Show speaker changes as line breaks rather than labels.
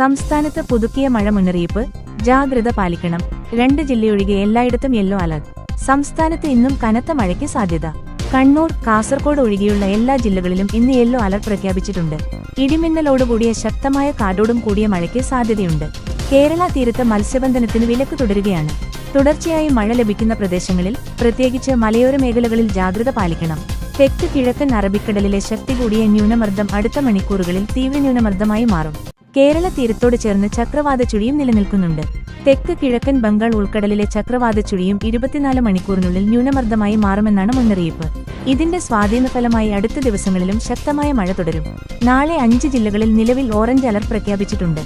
സംസ്ഥാനത്ത് പുതുക്കിയ മഴ മുന്നറിയിപ്പ് ജാഗ്രത പാലിക്കണം രണ്ട് ജില്ലയൊഴികെ എല്ലായിടത്തും യെല്ലോ അലർട്ട് സംസ്ഥാനത്ത് ഇന്നും കനത്ത മഴയ്ക്ക് സാധ്യത കണ്ണൂർ കാസർകോട് ഒഴികെയുള്ള എല്ലാ ജില്ലകളിലും ഇന്ന് യെല്ലോ അലർട്ട് പ്രഖ്യാപിച്ചിട്ടുണ്ട് ഇടിമിന്നലോടുകൂടിയ ശക്തമായ കാറ്റോടും കൂടിയ മഴയ്ക്ക് സാധ്യതയുണ്ട് കേരള തീരത്ത് മത്സ്യബന്ധനത്തിന് വിലക്ക് തുടരുകയാണ് തുടർച്ചയായി മഴ ലഭിക്കുന്ന പ്രദേശങ്ങളിൽ പ്രത്യേകിച്ച് മലയോര മേഖലകളിൽ ജാഗ്രത പാലിക്കണം തെക്ക് കിഴക്കൻ അറബിക്കടലിലെ ശക്തി കൂടിയ ന്യൂനമർദ്ദം അടുത്ത മണിക്കൂറുകളിൽ തീവ്ര ന്യൂനമർദ്ദമായി മാറും കേരള തീരത്തോട് ചേർന്ന് ചക്രവാത ചുഴിയും നിലനിൽക്കുന്നുണ്ട് തെക്ക് കിഴക്കൻ ബംഗാൾ ഉൾക്കടലിലെ ചക്രവാത ചുഴിയും ഇരുപത്തിനാല് മണിക്കൂറിനുള്ളിൽ ന്യൂനമർദ്ദമായി മാറുമെന്നാണ് മുന്നറിയിപ്പ് ഇതിന്റെ സ്വാധീനഫലമായി അടുത്ത ദിവസങ്ങളിലും ശക്തമായ മഴ തുടരും നാളെ അഞ്ച് ജില്ലകളിൽ നിലവിൽ ഓറഞ്ച് അലർട്ട് പ്രഖ്യാപിച്ചിട്ടുണ്ട്